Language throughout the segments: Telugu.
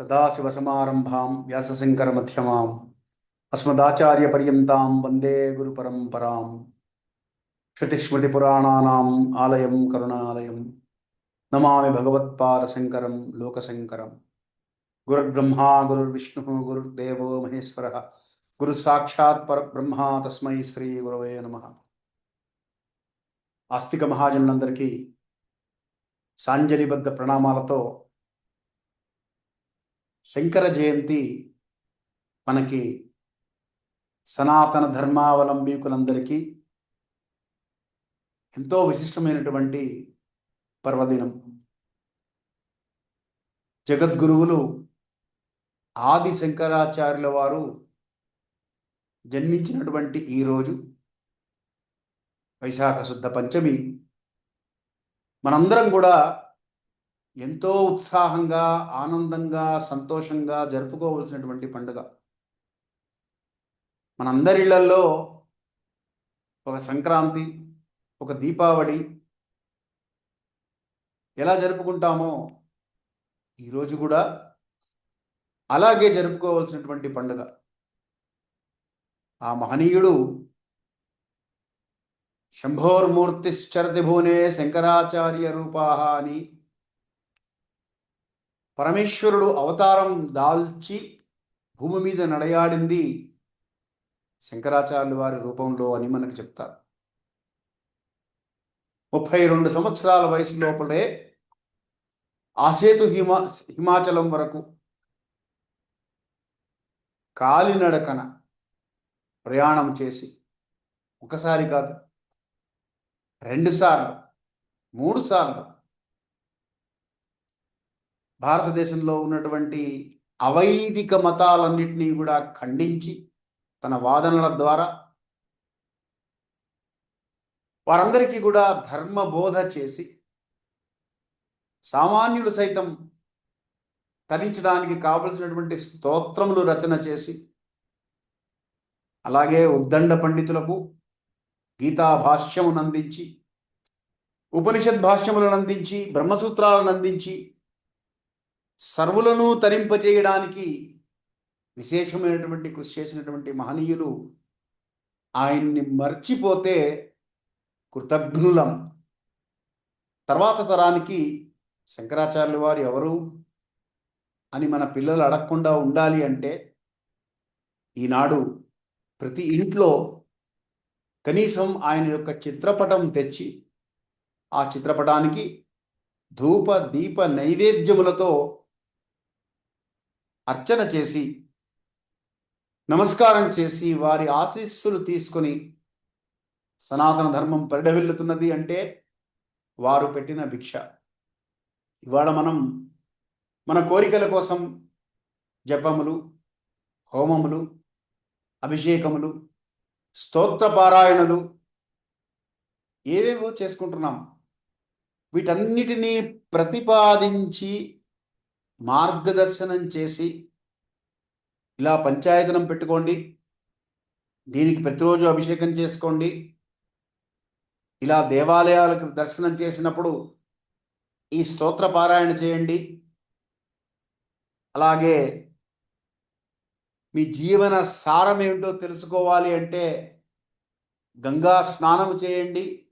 సదాశివసమారంభాం వ్యాసశంకరమధ్యమాం అస్మదాచార్యపర్యంతాం వందే గురుపరంపరాం శృతిస్మృతిపురాణానాం ఆలయం కరుణాలయం నమామి భగవత్పాదశంకరం లోకశంకరం గురుర్బ్రహ్మా గురుర్విష్ణు గురుర్దేవో మహేశ్వర గురు సాక్షాత్ పరబ్రహ్మ తస్మై శ్రీ గురవే నమ ఆస్తిక మహాజనులందరికీ సాంజలిబద్ధ ప్రణామాలతో శంకర జయంతి మనకి సనాతన ధర్మావలంబీకులందరికీ ఎంతో విశిష్టమైనటువంటి పర్వదినం. జగద్గురువులు ఆది శంకరాచార్యుల వారు జన్మించినటువంటి ఈ రోజు వైశాఖ శుద్ధ పంచమి. మనందరం కూడా ఎంతో ఉత్సాహంగా ఆనందంగా సంతోషంగా జరుపుకోవలసినటువంటి పండుగ. మనందరి ఒక సంక్రాంతి ఒక దీపావళి ఎలా జరుపుకుంటామో ఈరోజు కూడా అలాగే జరుపుకోవాల్సినటువంటి పండుగ. ఆ మహనీయుడు శంభోర్మూర్తిశ్చరతి భువనే శంకరాచార్య రూపాహ అని పరమేశ్వరుడు అవతారం దాల్చి భూమి మీద నడయాడింది శంకరాచార్యుల వారి రూపంలో అని మనకు చెప్తారు. ముప్పై రెండు సంవత్సరాల వయసు లోపలే ఆసేతు హిమా హిమాచలం వరకు కాలినడకన ప్రయాణం చేసి ఒకసారి కాదు రెండుసార్లు మూడుసార్లు మూడు సార్లు భారతదేశంలో ఉన్నటువంటి అవైదిక మతాలన్నింటినీ కూడా ఖండించి తన వాదనల ద్వారా వారందరికీ కూడా ధర్మ బోధ చేసి సామాన్యులు సైతం తరించడానికి కావలసినటువంటి స్తోత్రములు రచన చేసి అలాగే ఉద్దండ పండితులకు గీతా భాష్యమును అందించి ఉపనిషద్ భాష్యములను అందించి బ్రహ్మసూత్రాలను అందించి సర్వులను తరింపజేయడానికి విశేషమైనటువంటి కృషి చేసినటువంటి మహనీయులు ఆయన్ని మర్చిపోతే కృతజ్ఞులం. తర్వాత తరానికి శంకరాచార్యుల వారు ఎవరు అని మన పిల్లలు అడగకుండా ఉండాలి అంటే ఈనాడు ప్రతి ఇంట్లో కనీసం ఆయన యొక్క చిత్రపటం తెచ్చి ఆ చిత్రపటానికి ధూప దీప నైవేద్యములతో అర్చన చేసి నమస్కారం చేసి వారి ఆశీస్సులు తీసుకొని సనాతన ధర్మం పరిడవిల్లుతున్నది అంటే వారు పెట్టిన భిక్ష. ఇవాళ మనం మన కోరికల కోసం జపములు హోమములు అభిషేకములు స్తోత్రపారాయణలు ఏవేవో చేసుకుంటున్నాం. వీటన్నిటినీ ప్రతిపాదించి మార్గదర్శనం చేసి ఇలా పంచాయతనం పెట్టుకోండి. దీనికి ప్రతిరోజు అభిషేకం చేసుకోండి. ఇలా దేవాలయాలకు దర్శనం చేసినప్పుడు ఈ స్తోత్ర పారాయణ చేయండి. అలాగే మీ జీవన సారం ఏమిటో తెలుసుకోవాలి అంటే గంగా స్నానం చేయండి.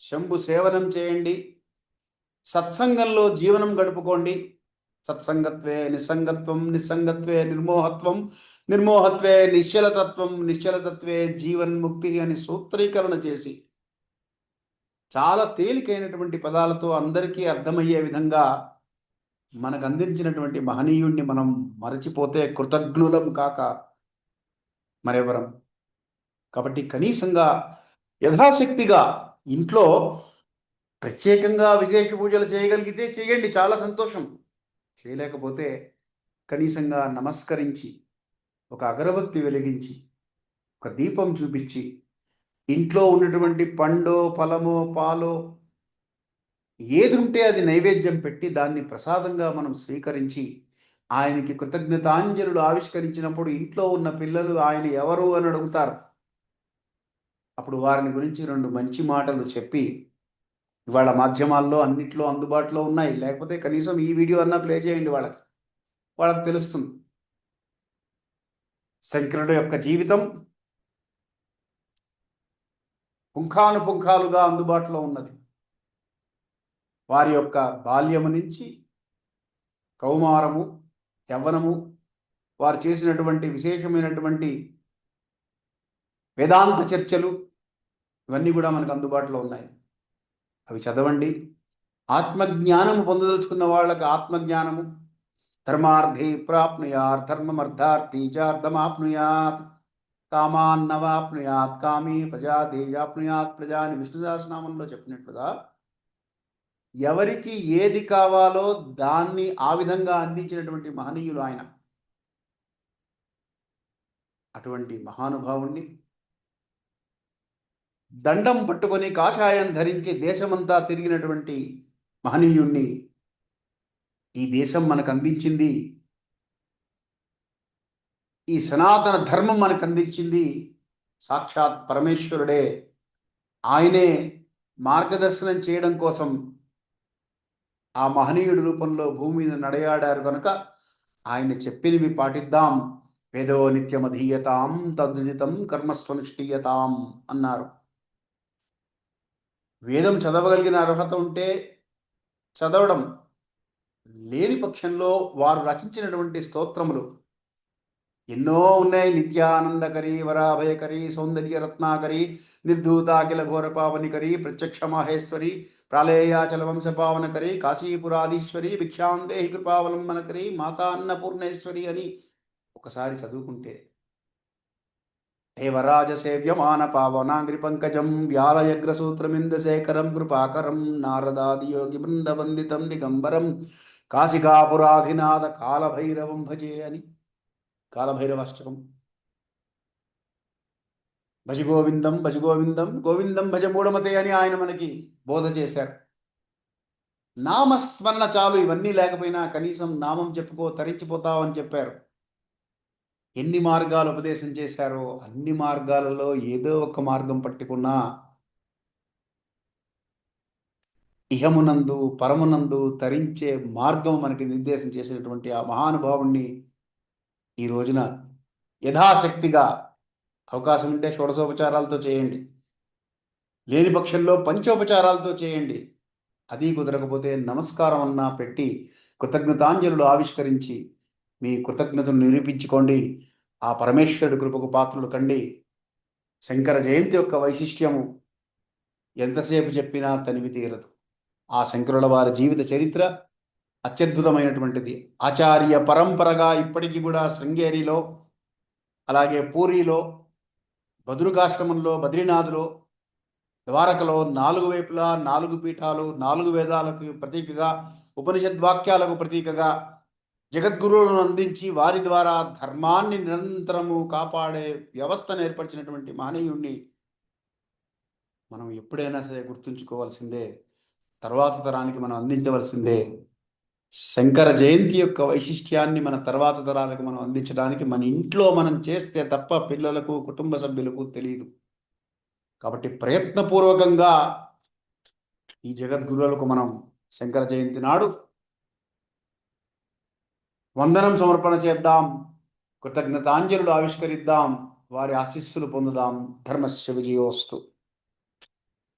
శంభు సేవనం చేయండి. సత్సంగంలో జీవనం గడుపుకోండి. సత్సంగత్వే నిస్సంగత్వం నిస్సంగత్వే నిర్మోహత్వం నిర్మోహత్వే నిశ్చలతత్వం నిశ్చలతత్వే జీవన్ముక్తి అని సూత్రీకరణ చేసి చాలా తేలికైనటువంటి పదాలతో అందరికీ అర్థమయ్యే విధంగా మనకు అందించినటువంటి మహనీయుణ్ణి మనం మరచిపోతే కృతజ్ఞులం కాక మరెవరం? కాబట్టి కనీసంగా యథాశక్తిగా ఇంట్లో ప్రత్యేకంగా విశేష పూజలు చేయగలిగితే చేయండి చాలా సంతోషం. చేయలేకపోతే కనీసంగా నమస్కరించి ఒక అగరబత్తి వెలిగించి ఒక దీపం చూపించి ఇంట్లో ఉన్నటువంటి పండో ఫలమో పాలో ఏది ఉంటే అది నైవేద్యం పెట్టి దాన్ని ప్రసాదంగా మనం స్వీకరించి ఆయనకి కృతజ్ఞతాంజలులు ఆవిష్కరించినప్పుడు ఇంట్లో ఉన్న పిల్లలు ఆయన ఎవరు అని అడుగుతారు. అప్పుడు వారిని గురించి రెండు మంచి మాటలు చెప్పి ఇవాళ మాధ్యమాల్లో అన్నిట్లో అందుబాటులో ఉన్నాయి. లేకపోతే కనీసం ఈ వీడియో అన్నా ప్లే చేయండి వాళ్ళకి. వాళ్ళకి తెలుస్తుంది. శంకరుడు యొక్క జీవితం పుంఖానుపుంఖాలుగా అందుబాటులో ఉన్నది. వారి యొక్క బాల్యము నుంచి కౌమారము యవ్వనము వారు చేసినటువంటి విశేషమైనటువంటి వేదాంత చర్చలు ఇవన్నీ కూడా మనకు అందుబాటులో ఉన్నాయి. అవి చదవండి. ఆత్మజ్ఞానము పొందదలుచుకున్న వాళ్ళకి ఆత్మజ్ఞానము. ధర్మార్థి ప్రాప్నుయాత్ ధర్మమర్థార్థి చార్థమాప్నుయాత్ కామాన్నవాప్నుయాత్ కామి ప్రజా దేజాప్నుయాత్ ప్రజా అని విష్ణు సహస్రనామంలో చెప్పినట్లుగా ఎవరికి ఏది కావాలో దాన్ని ఆ విధంగా అందించినటువంటి మహనీయులు ఆయన. అటువంటి మహానుభావుణ్ణి దండం పట్టుకొని కాషాయం ధరించి దేశమంతా తిరిగినటువంటి మహనీయుణ్ణి ఈ దేశం మనకు అందించింది. ఈ సనాతన ధర్మం మనకు అందించింది. సాక్షాత్ పరమేశ్వరుడే. ఆయనే మార్గదర్శనం చేయడం కోసం ఆ మహనీయుడి రూపంలో భూమి మీద నడయాడారు కనుక ఆయన చెప్పినవి పాటిద్దాం. వేదో నిత్యమధీయతాం తద్విదితం కర్మస్వనుష్ఠీయతాం అన్నారు. వేదం చదవగలిగిన అర్హత ఉంటే చదవడం లేని పక్షంలో వారు రచించినటువంటి స్తోత్రములు. ఎన్నో ఉన్నాయి. నిత్యానందకరి వరాభయకరి సౌందర్య రత్నాకరి నిర్ధూతాఖిల ఘోర ప్రత్యక్ష మాహేశ్వరి ప్రాళేయాచల వంశపావనకరి కాశీపురాధీశ్వరి భిక్షాందేహి కృపావలంబనకరి మాతా అన్నపూర్ణేశ్వరి అని ఒకసారి చదువుకుంటే దేవరాజ సేవ్యమాన పావనాంగ్రి పంకజం వ్యాలయగ్రసూత్రమింద శేఖరం కృపాకరం నారదాది యోగి బృందవందితం దిగంబరం కాశికాపురాధినాథ కాలభైరవం భజే అని. కాలభైరవాష్టకం. భజ గోవిందం భజ గోవిందం గోవిందం భజ మూఢమతే అని ఆయన మనకి బోధ చేశారు. నామస్మరణ చాలు ఇవన్నీ లేకపోయినా కనీసం నామం చెప్పుకో తరించిపోతావు అని చెప్పారు. ఎన్ని మార్గాలు ఉపదేశం చేశారో అన్ని మార్గాలలో ఏదో ఒక మార్గం పట్టుకున్నా ఇహమునందు పరమునందు తరించే మార్గం మనకి నిర్దేశం చేసినటువంటి ఆ మహానుభావుణ్ణి ఈ రోజున యథాశక్తిగా అవకాశం ఉంటే షోడశోపచారాలతో చేయండి. లేని పక్షంలో పంచోపచారాలతో చేయండి. అది కుదరకపోతే నమస్కారం అన్నా పెట్టి కృతజ్ఞతాంజలులు ఆవిష్కరించి మీ కృతజ్ఞతను నిరూపించుకోండి. ఆ పరమేశ్వరుడి కృపకు పాత్రలు కండి. శంకర జయంతి యొక్క వైశిష్ట్యము ఎంతసేపు చెప్పినా తనివి తీరదు. ఆ శంకరుల వారి జీవిత చరిత్ర అత్యద్భుతమైనటువంటిది. ఆచార్య పరంపరగా ఇప్పటికీ కూడా శృంగేరిలో అలాగే పూరిలో బదురుకాశ్రమంలో బద్రీనాథులో ద్వారకలో నాలుగు వైపులా నాలుగు పీఠాలు నాలుగు వేదాలకు ప్రతీకగా ఉపనిషద్వాక్యాలకు ప్రతీకగా జగద్గురువులను అందించి వారి ద్వారా ధర్మాన్ని నిరంతరము కాపాడే వ్యవస్థను ఏర్పరిచినటువంటి మహనీయుణ్ణి మనం ఎప్పుడైనా సరే గుర్తుంచుకోవాల్సిందే తర్వాత తరానికి మనం అందించవలసిందే. శంకర జయంతి యొక్క వైశిష్ట్యాన్ని మన తర్వాత తరాలకు మనం అందించడానికి మన ఇంట్లో మనం చేస్తే తప్ప పిల్లలకు కుటుంబ సభ్యులకు తెలియదు కాబట్టి ప్రయత్నపూర్వకంగా ఈ జగద్గురువులకు మనం శంకర జయంతి నాడు వందనం సమర్పణ చేద్దాం. కృతజ్ఞతాంజలులు ఆవిష్కరిద్దాం. వారి ఆశీస్సులు పొందుదాం. ధర్మస్య విజయోస్తు.